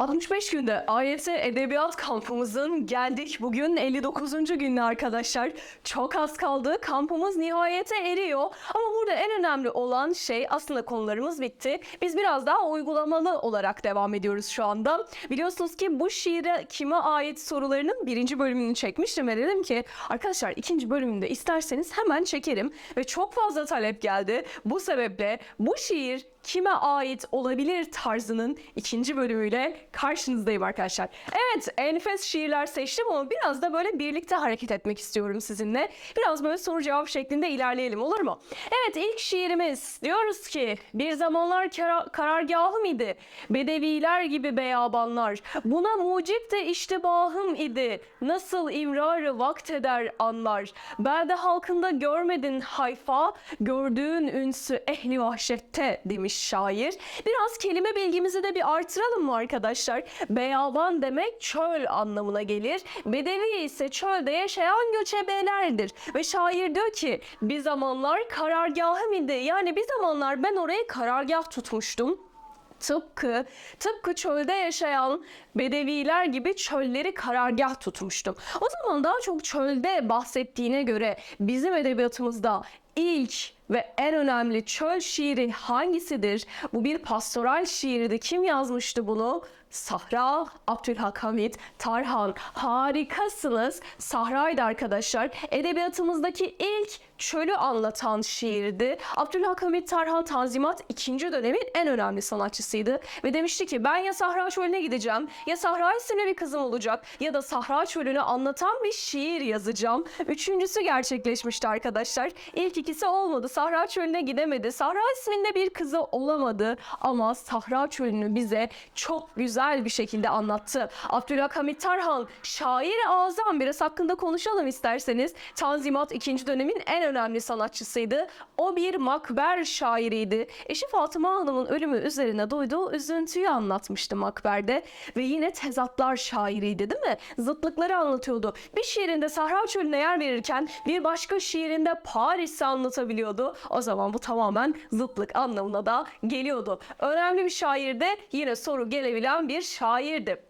65 günde AYT Edebiyat Kampımızın geldik bugün 59. gününe arkadaşlar. Çok az kaldı. Kampımız nihayete eriyor. Ama burada en önemli olan şey aslında konularımız bitti. Biz biraz daha uygulamalı olarak devam ediyoruz şu anda. Biliyorsunuz ki bu şiire kime ait sorularının birinci bölümünü çekmiştim ve dedim ki arkadaşlar ikinci bölümünde isterseniz hemen çekerim. Ve çok fazla talep geldi. Bu sebeple bu şiir kime ait olabilir tarzının ikinci bölümüyle karşınızdayım arkadaşlar. Evet enfes şiirler seçtim ama biraz da böyle birlikte hareket etmek istiyorum sizinle. Biraz böyle soru cevap şeklinde ilerleyelim olur mu? Evet ilk şiirimiz diyoruz ki bir zamanlar kara- karargahım idi. Bedeviler gibi beyabanlar. Buna mucip de iştibahım idi. Nasıl imrarı vakt eder anlar. Belde halkında görmedin hayfa, gördüğün ünsü ehli vahşette demiş şair. Biraz kelime bilgimizi de bir artıralım mı arkadaşlar? Beyaban demek çöl anlamına gelir. Bedevi ise çölde yaşayan göçebelerdir. Ve şair diyor ki bir zamanlar karargahım idi. Yani bir zamanlar ben orayı karargah tutmuştum. Tıpkı, tıpkı çölde yaşayan bedeviler gibi çölleri karargah tutmuştum. O zaman daha çok çölde bahsettiğine göre bizim edebiyatımızda ilk ve en önemli çöl şiiri hangisidir? Bu bir pastoral şiirdi. Kim yazmıştı bunu? Sahra, Abdülhak Hamit, Tarhan. Harikasınız. Sahra'ydı arkadaşlar. Edebiyatımızdaki ilk çölü anlatan şiirdi. Abdülhak Hamit Tarhan Tanzimat 2. dönemin en önemli sanatçısıydı. Ve demişti ki ben ya Sahra Çölü'ne gideceğim ya Sahra isimli bir kızım olacak ya da Sahra Çölü'nü anlatan bir şiir yazacağım. Üçüncüsü gerçekleşmişti arkadaşlar. İlk ikisi olmadı. Sahra Çölü'ne gidemedi. Sahra isminde bir kızı olamadı ama Sahra Çölü'nü bize çok güzel bir şekilde anlattı. Abdülhak Hamit Tarhan şair azam biraz hakkında konuşalım isterseniz. Tanzimat 2. dönemin en önemli sanatçısıydı. O bir makber şairiydi. Eşi Fatıma Hanım'ın ölümü üzerine duyduğu üzüntüyü anlatmıştı makberde. Ve yine tezatlar şairiydi değil mi? Zıtlıkları anlatıyordu. Bir şiirinde Sahra Çölü'ne yer verirken bir başka şiirinde Paris'i anlatabiliyordu. O zaman bu tamamen zıtlık anlamına da geliyordu. Önemli bir şair de yine soru gelebilen bir şairdi.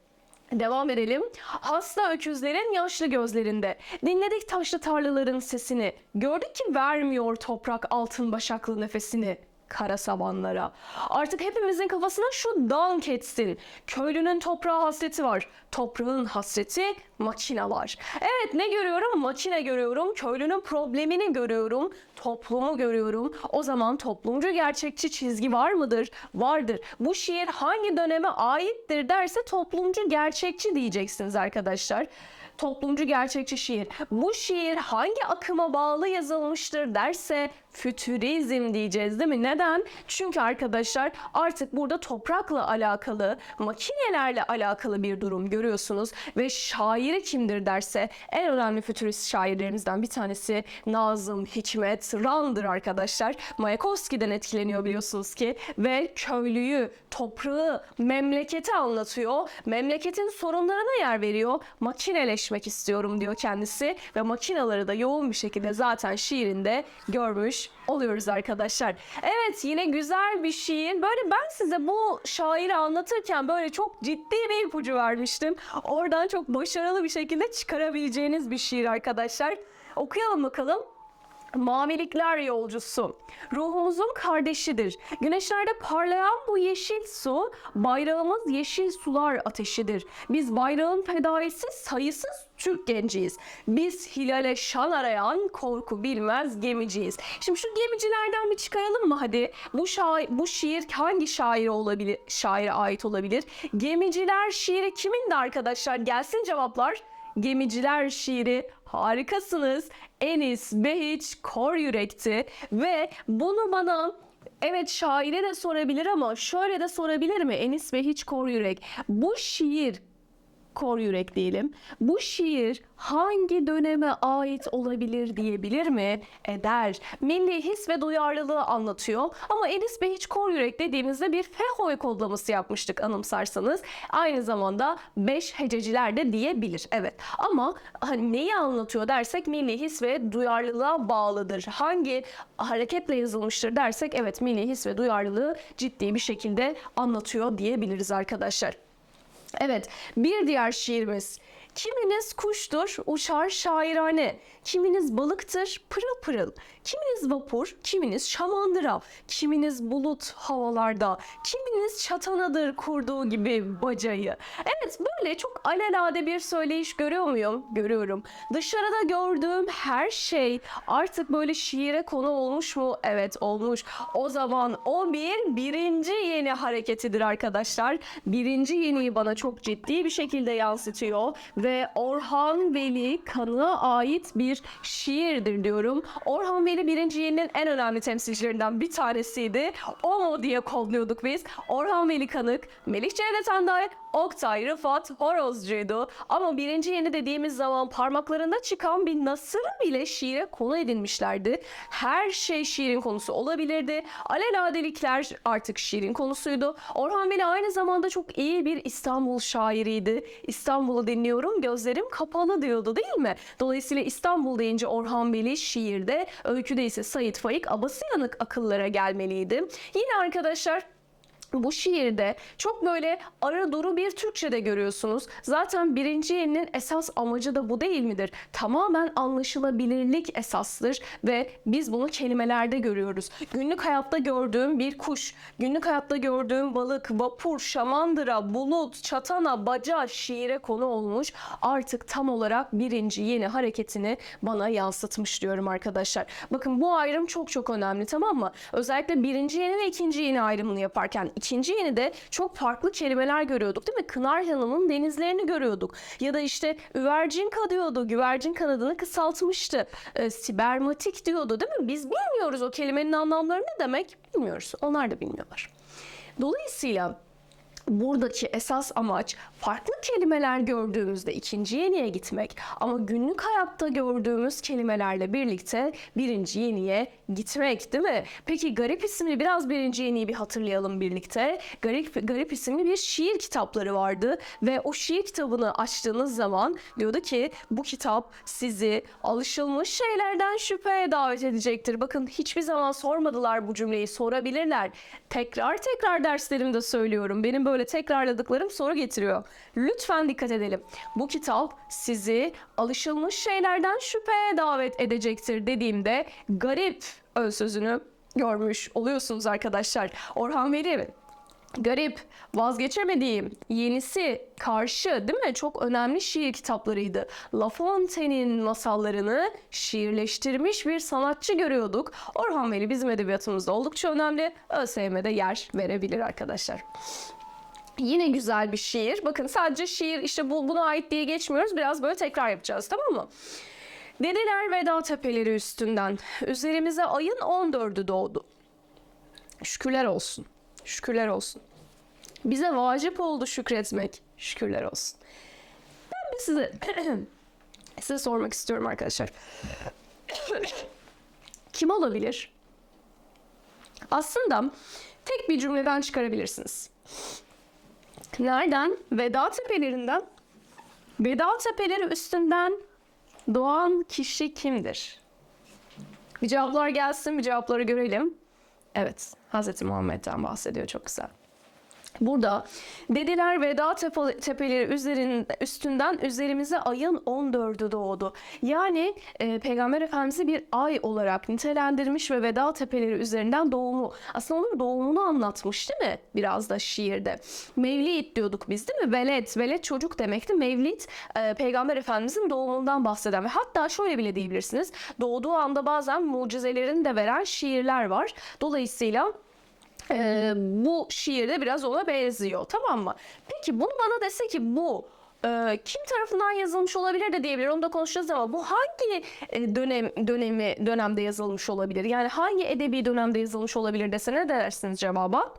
Devam edelim. Hasta öküzlerin yaşlı gözlerinde. Dinledik taşlı tarlaların sesini. Gördük ki vermiyor toprak altın başaklı nefesini kara sabanlara. Artık hepimizin kafasına şu dank etsin. Köylünün toprağa hasreti var. Toprağın hasreti makinalar. Evet ne görüyorum? Makine görüyorum. Köylünün problemini görüyorum. Toplumu görüyorum. O zaman toplumcu gerçekçi çizgi var mıdır? Vardır. Bu şiir hangi döneme aittir derse toplumcu gerçekçi diyeceksiniz arkadaşlar toplumcu gerçekçi şiir. Bu şiir hangi akıma bağlı yazılmıştır derse fütürizm diyeceğiz değil mi? Neden? Çünkü arkadaşlar artık burada toprakla alakalı, makinelerle alakalı bir durum görüyorsunuz ve şairi kimdir derse en önemli fütürist şairlerimizden bir tanesi Nazım Hikmet Ran'dır arkadaşlar. Mayakovski'den etkileniyor biliyorsunuz ki ve köylüyü, toprağı, memleketi anlatıyor. Memleketin sorunlarına yer veriyor. Makineleşmek istiyorum diyor kendisi ve makinaları da yoğun bir şekilde zaten şiirinde görmüş oluyoruz arkadaşlar. Evet yine güzel bir şiir. Böyle ben size bu şairi anlatırken böyle çok ciddi bir ipucu vermiştim. Oradan çok başarılı bir şekilde çıkarabileceğiniz bir şiir arkadaşlar. Okuyalım bakalım. Mavilikler yolcusu, ruhumuzun kardeşidir. Güneşlerde parlayan bu yeşil su, bayrağımız yeşil sular ateşidir. Biz bayrağın fedaisi sayısız Türk genciyiz. Biz hilale şan arayan korku bilmez gemiciyiz. Şimdi şu gemicilerden bir çıkaralım mı hadi? Bu şair, bu şiir hangi şaire olabilir? Şaire ait olabilir. Gemiciler şiiri kimindi arkadaşlar? Gelsin cevaplar. Gemiciler şiiri harikasınız. Enis Behiç Kor Yürek'ti ve bunu bana Evet şaire de sorabilir ama şöyle de sorabilir mi? Enis Behiç Kor Yürek. Bu şiir kor yürek diyelim. Bu şiir hangi döneme ait olabilir diyebilir mi? Eder. Milli his ve duyarlılığı anlatıyor. Ama Enis Bey hiç kor yürek dediğimizde bir fehoy kodlaması yapmıştık anımsarsanız. Aynı zamanda beş hececiler de diyebilir. Evet. Ama hani neyi anlatıyor dersek milli his ve duyarlılığa bağlıdır. Hangi hareketle yazılmıştır dersek evet milli his ve duyarlılığı ciddi bir şekilde anlatıyor diyebiliriz arkadaşlar. Evet, bir diğer şiirimiz. Kiminiz kuştur, uçar şairane. Kiminiz balıktır, pırıl pırıl. Kiminiz vapur, kiminiz şamandıra. Kiminiz bulut havalarda. Kiminiz çatanadır kurduğu gibi bacayı. Evet, böyle çok alelade bir söyleyiş görüyor muyum? Görüyorum. Dışarıda gördüğüm her şey artık böyle şiire konu olmuş mu? Evet olmuş. O zaman o bir birinci yeni hareketidir arkadaşlar. Birinci yeniyi bana çok ciddi bir şekilde yansıtıyor ve Orhan Veli kanına ait bir şiirdir diyorum. Orhan Veli birinci yeninin en önemli temsilcilerinden bir tanesiydi. O mu diye kodluyorduk biz. Orhan Veli Kanık, Melih Cevdet Anday, Oktay Rıfat Horozcu'ydu. Ama birinci yeni dediğimiz zaman parmaklarında çıkan bir nasırı bile şiire konu edinmişlerdi. Her şey şiirin konusu olabilirdi. Aleladelikler artık şiirin konusuydu. Orhan Veli aynı zamanda çok iyi bir İstanbul şairiydi. İstanbul'u dinliyorum gözlerim kapalı diyordu değil mi? Dolayısıyla İstanbul deyince Orhan Veli şiirde, öyküde ise Sait Faik abası yanık akıllara gelmeliydi. Yine arkadaşlar bu şiirde çok böyle ara duru bir Türkçe'de görüyorsunuz. Zaten birinci yeninin esas amacı da bu değil midir? Tamamen anlaşılabilirlik esastır ve biz bunu kelimelerde görüyoruz. Günlük hayatta gördüğüm bir kuş, günlük hayatta gördüğüm balık, vapur, şamandıra, bulut, çatana, baca şiire konu olmuş. Artık tam olarak birinci yeni hareketini bana yansıtmış diyorum arkadaşlar. Bakın bu ayrım çok çok önemli tamam mı? Özellikle birinci yeni ve ikinci yeni ayrımını yaparken ikinci yeni de çok farklı kelimeler görüyorduk değil mi? Kınar Hanım'ın denizlerini görüyorduk. Ya da işte üvercinka diyordu. Güvercin kanadını kısaltmıştı. E, sibermatik diyordu değil mi? Biz bilmiyoruz o kelimenin anlamları ne demek? Bilmiyoruz. Onlar da bilmiyorlar. Dolayısıyla buradaki esas amaç farklı kelimeler gördüğümüzde ikinci yeniye gitmek ama günlük hayatta gördüğümüz kelimelerle birlikte birinci yeniye gitmek değil mi? Peki Garip isimli biraz birinci yeniyi bir hatırlayalım birlikte. Garip, Garip isimli bir şiir kitapları vardı ve o şiir kitabını açtığınız zaman diyordu ki bu kitap sizi alışılmış şeylerden şüpheye davet edecektir. Bakın hiçbir zaman sormadılar bu cümleyi sorabilirler. Tekrar tekrar derslerimde söylüyorum. Benim böyle tekrarladıklarım soru getiriyor. Lütfen dikkat edelim. Bu kitap sizi alışılmış şeylerden şüpheye davet edecektir dediğimde garip ön sözünü görmüş oluyorsunuz arkadaşlar. Orhan Veli Garip, vazgeçemediğim, yenisi, karşı değil mi? Çok önemli şiir kitaplarıydı. La Fontaine'in masallarını şiirleştirmiş bir sanatçı görüyorduk. Orhan Veli bizim edebiyatımızda oldukça önemli. ÖSYM'de yer verebilir arkadaşlar. Yine güzel bir şiir. Bakın sadece şiir işte bu, buna ait diye geçmiyoruz. Biraz böyle tekrar yapacağız tamam mı? Dediler veda tepeleri üstünden. Üzerimize ayın 14'ü doğdu. Şükürler olsun. Şükürler olsun. Bize vacip oldu şükretmek. Şükürler olsun. Ben bir size size sormak istiyorum arkadaşlar. Kim olabilir? Aslında tek bir cümleden çıkarabilirsiniz. Nereden? Veda tepelerinden. Veda tepeleri üstünden doğan kişi kimdir? Bir cevaplar gelsin, bir cevapları görelim. Evet, Hz. Muhammed'den bahsediyor çok güzel. Burada dediler veda tepe- tepeleri üzerin, üstünden üzerimize ayın 14'ü doğdu. Yani e, Peygamber Efendimiz'i bir ay olarak nitelendirmiş ve veda tepeleri üzerinden doğumu. Aslında onun doğumunu anlatmış değil mi? Biraz da şiirde. Mevlid diyorduk biz değil mi? Veled. Veled çocuk demekti. Mevlid e, Peygamber Efendimiz'in doğumundan bahseden ve hatta şöyle bile diyebilirsiniz. Doğduğu anda bazen mucizelerini de veren şiirler var. Dolayısıyla ee, bu şiirde biraz ona benziyor tamam mı? Peki bunu bana dese ki bu e, kim tarafından yazılmış olabilir de diyebilir onu da konuşacağız ama bu hangi e, dönem dönemi dönemde yazılmış olabilir? Yani hangi edebi dönemde yazılmış olabilir dese ne dersiniz cevaba?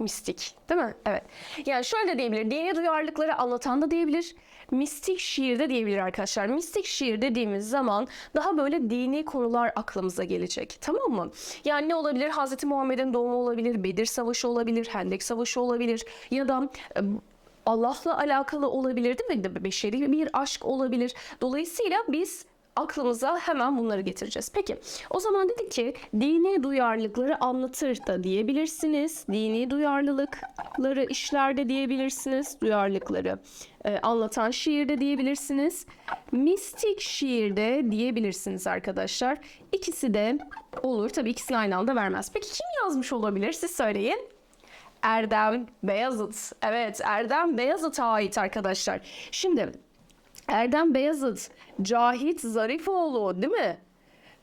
Mistik değil mi? Evet. Yani şöyle de diyebilir. Dini duyarlılıkları anlatan da diyebilir. Mistik şiir de diyebilir arkadaşlar. Mistik şiir dediğimiz zaman daha böyle dini konular aklımıza gelecek. Tamam mı? Yani ne olabilir? Hazreti Muhammed'in doğumu olabilir. Bedir Savaşı olabilir. Hendek Savaşı olabilir. Ya da Allah'la alakalı olabilir değil mi? Beşeri bir aşk olabilir. Dolayısıyla biz aklımıza hemen bunları getireceğiz. Peki o zaman dedik ki dini duyarlılıkları anlatır da diyebilirsiniz. Dini duyarlılıkları işlerde diyebilirsiniz. Duyarlılıkları e, anlatan şiirde diyebilirsiniz. Mistik şiirde diyebilirsiniz arkadaşlar. İkisi de olur. Tabii ikisini aynı anda vermez. Peki kim yazmış olabilir? Siz söyleyin. Erdem Beyazıt. Evet Erdem Beyazıt'a ait arkadaşlar. Şimdi Erdem Beyazıt, Cahit Zarifoğlu değil mi?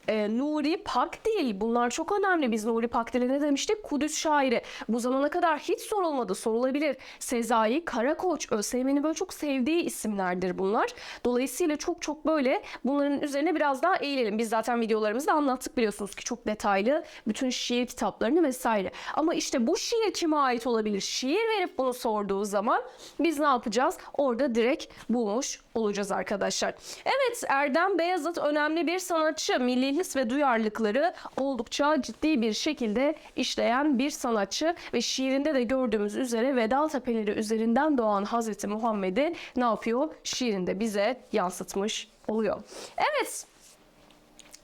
Ee, Nuri Pakdil bunlar çok önemli. Biz Nuri Pakdil'e ne demiştik? Kudüs şairi. Bu zamana kadar hiç sorulmadı. Sorulabilir. Sezai Karakoç, ÖSYM'nin böyle çok sevdiği isimlerdir bunlar. Dolayısıyla çok çok böyle bunların üzerine biraz daha eğilelim. Biz zaten videolarımızda anlattık biliyorsunuz ki çok detaylı bütün şiir kitaplarını vesaire. Ama işte bu şiir kime ait olabilir? Şiir verip bunu sorduğu zaman biz ne yapacağız? Orada direkt bulmuş olacağız arkadaşlar. Evet Erdem Beyazıt önemli bir sanatçı. Milli his ve duyarlılıkları oldukça ciddi bir şekilde işleyen bir sanatçı ve şiirinde de gördüğümüz üzere Veda tepeleri üzerinden doğan Hazreti Muhammed'i ne yapıyor? Şiirinde bize yansıtmış oluyor. Evet.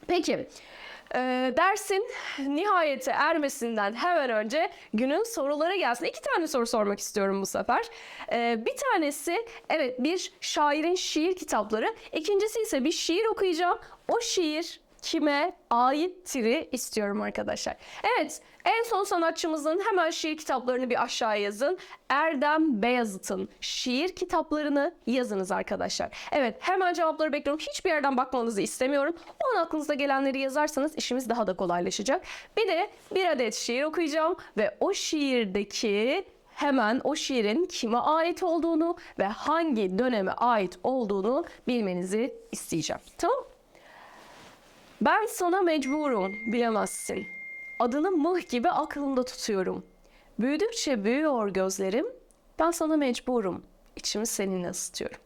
Peki. Ee, dersin nihayete ermesinden hemen önce günün soruları gelsin. İki tane soru sormak istiyorum bu sefer. Ee, bir tanesi evet bir şairin şiir kitapları. İkincisi ise bir şiir okuyacağım. O şiir kime aittir'i istiyorum arkadaşlar. Evet en son sanatçımızın hemen şiir kitaplarını bir aşağıya yazın. Erdem Beyazıt'ın şiir kitaplarını yazınız arkadaşlar. Evet hemen cevapları bekliyorum. Hiçbir yerden bakmanızı istemiyorum. O an aklınıza gelenleri yazarsanız işimiz daha da kolaylaşacak. Bir de bir adet şiir okuyacağım ve o şiirdeki hemen o şiirin kime ait olduğunu ve hangi döneme ait olduğunu bilmenizi isteyeceğim. Tamam ben sana mecburum, bilemezsin. Adını mıh gibi aklımda tutuyorum. Büyüdükçe büyüyor gözlerim. Ben sana mecburum. İçimi seninle ısıtıyorum.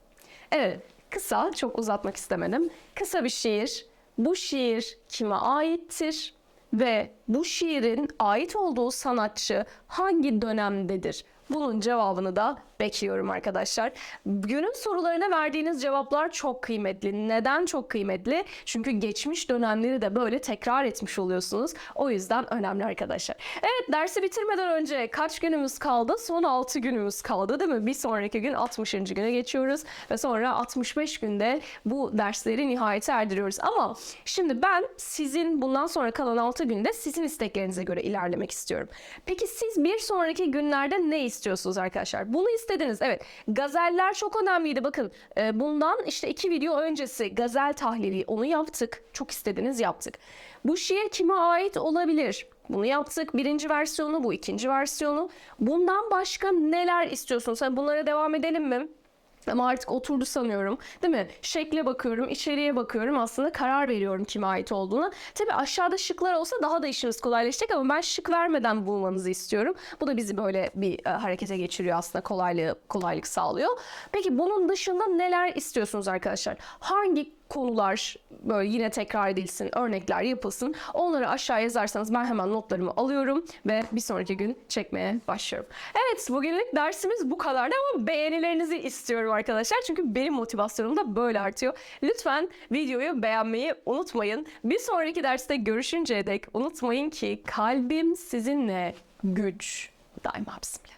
Evet, kısa, çok uzatmak istemedim. Kısa bir şiir. Bu şiir kime aittir? Ve bu şiirin ait olduğu sanatçı hangi dönemdedir? Bunun cevabını da bekliyorum arkadaşlar. Günün sorularına verdiğiniz cevaplar çok kıymetli. Neden çok kıymetli? Çünkü geçmiş dönemleri de böyle tekrar etmiş oluyorsunuz. O yüzden önemli arkadaşlar. Evet dersi bitirmeden önce kaç günümüz kaldı? Son 6 günümüz kaldı değil mi? Bir sonraki gün 60. güne geçiyoruz ve sonra 65 günde bu dersleri nihayete erdiriyoruz. Ama şimdi ben sizin bundan sonra kalan 6 günde sizin isteklerinize göre ilerlemek istiyorum. Peki siz bir sonraki günlerde ne istiyorsunuz arkadaşlar? Bunu istediniz. Evet. Gazeller çok önemliydi. Bakın e, bundan işte iki video öncesi gazel tahlili onu yaptık. Çok istediniz yaptık. Bu şiir kime ait olabilir? Bunu yaptık. Birinci versiyonu bu. ikinci versiyonu. Bundan başka neler istiyorsunuz? Hani bunlara devam edelim mi? Ama artık oturdu sanıyorum. Değil mi? Şekle bakıyorum, içeriye bakıyorum. Aslında karar veriyorum kime ait olduğuna. Tabii aşağıda şıklar olsa daha da işimiz kolaylaşacak ama ben şık vermeden bulmanızı istiyorum. Bu da bizi böyle bir e, harekete geçiriyor aslında kolaylığı, kolaylık sağlıyor. Peki bunun dışında neler istiyorsunuz arkadaşlar? Hangi konular böyle yine tekrar edilsin, örnekler yapılsın. Onları aşağı yazarsanız ben hemen notlarımı alıyorum ve bir sonraki gün çekmeye başlıyorum. Evet bugünlük dersimiz bu kadardı ama beğenilerinizi istiyorum arkadaşlar. Çünkü benim motivasyonum da böyle artıyor. Lütfen videoyu beğenmeyi unutmayın. Bir sonraki derste görüşünceye dek unutmayın ki kalbim sizinle güç daima bizimle.